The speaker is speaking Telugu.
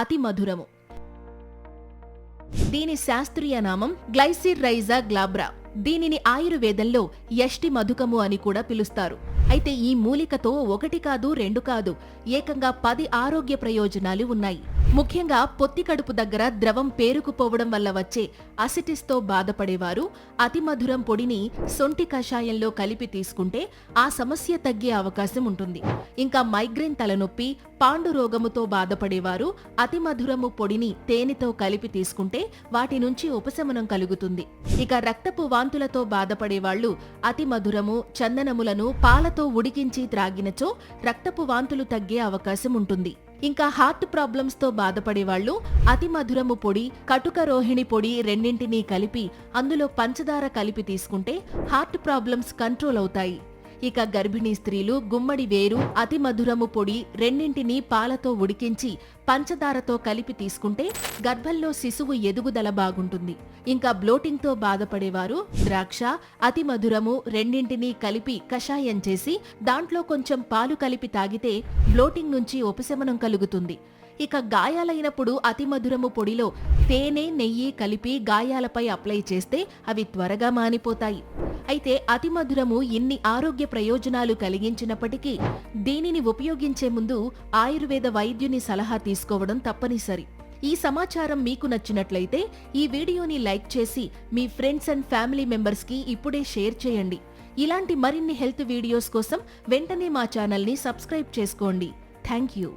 అతి మధురము. దీని శాస్త్రీయ నామం గ్లైసిరైజా గ్లాబ్రా దీనిని ఆయుర్వేదంలో యష్టి మధుకము అని కూడా పిలుస్తారు. అయితే ఈ మూలికతో ఒకటి కాదు రెండు కాదు ఏకంగా పది ఆరోగ్య ప్రయోజనాలు ఉన్నాయి. ముఖ్యంగా పొత్తి కడుపు దగ్గర ద్రవం పేరుకుపోవడం వల్ల వచ్చే అసిటిస్తో బాధపడేవారు అతి మధురం పొడిని సొంటి కషాయంలో కలిపి తీసుకుంటే ఆ సమస్య తగ్గే అవకాశం ఉంటుంది. ఇంకా మైగ్రేన్ తలనొప్పి పాండు రోగముతో బాధపడేవారు అతి మధురము పొడిని తేనెతో కలిపి తీసుకుంటే వాటి నుంచి ఉపశమనం కలుగుతుంది. ఇక రక్తపు వాంతులతో బాధపడేవాళ్ళు అతి మధురము చందనములను పాలతో ఉడికించి త్రాగినచో రక్తపు వాంతులు తగ్గే అవకాశం ఉంటుంది. ఇంకా హార్ట్ ప్రాబ్లమ్స్తో బాధపడేవాళ్ళు అతి మధురము పొడి కటుక రోహిణి పొడి రెండింటినీ కలిపి అందులో పంచదార కలిపి తీసుకుంటే హార్ట్ ప్రాబ్లమ్స్ కంట్రోల్ అవుతాయి. ఇక గర్భిణీ స్త్రీలు గుమ్మడి వేరు అతి మధురము పొడి రెండింటినీ పాలతో ఉడికించి పంచదారతో కలిపి తీసుకుంటే గర్భంలో శిశువు ఎదుగుదల బాగుంటుంది. ఇంకా బ్లోటింగ్తో బాధపడేవారు ద్రాక్ష అతి మధురము రెండింటినీ కలిపి కషాయం చేసి దాంట్లో కొంచెం పాలు కలిపి తాగితే బ్లోటింగ్ నుంచి ఉపశమనం కలుగుతుంది. ఇక గాయాలైనప్పుడు అతి మధురము పొడిలో తేనె నెయ్యి కలిపి గాయాలపై అప్లై చేస్తే అవి త్వరగా మానిపోతాయి. అయితే అతి మధురము ఇన్ని ఆరోగ్య ప్రయోజనాలు కలిగించినప్పటికీ దీనిని ఉపయోగించే ముందు ఆయుర్వేద వైద్యుని సలహా తీసుకోవడం తప్పనిసరి. ఈ సమాచారం మీకు నచ్చినట్లయితే ఈ వీడియోని లైక్ చేసి మీ ఫ్రెండ్స్ అండ్ ఫ్యామిలీ మెంబర్స్కి ఇప్పుడే షేర్ చేయండి. ఇలాంటి మరిన్ని హెల్త్ వీడియోస్ కోసం వెంటనే మా ఛానల్ని సబ్స్క్రైబ్ చేసుకోండి. Thank you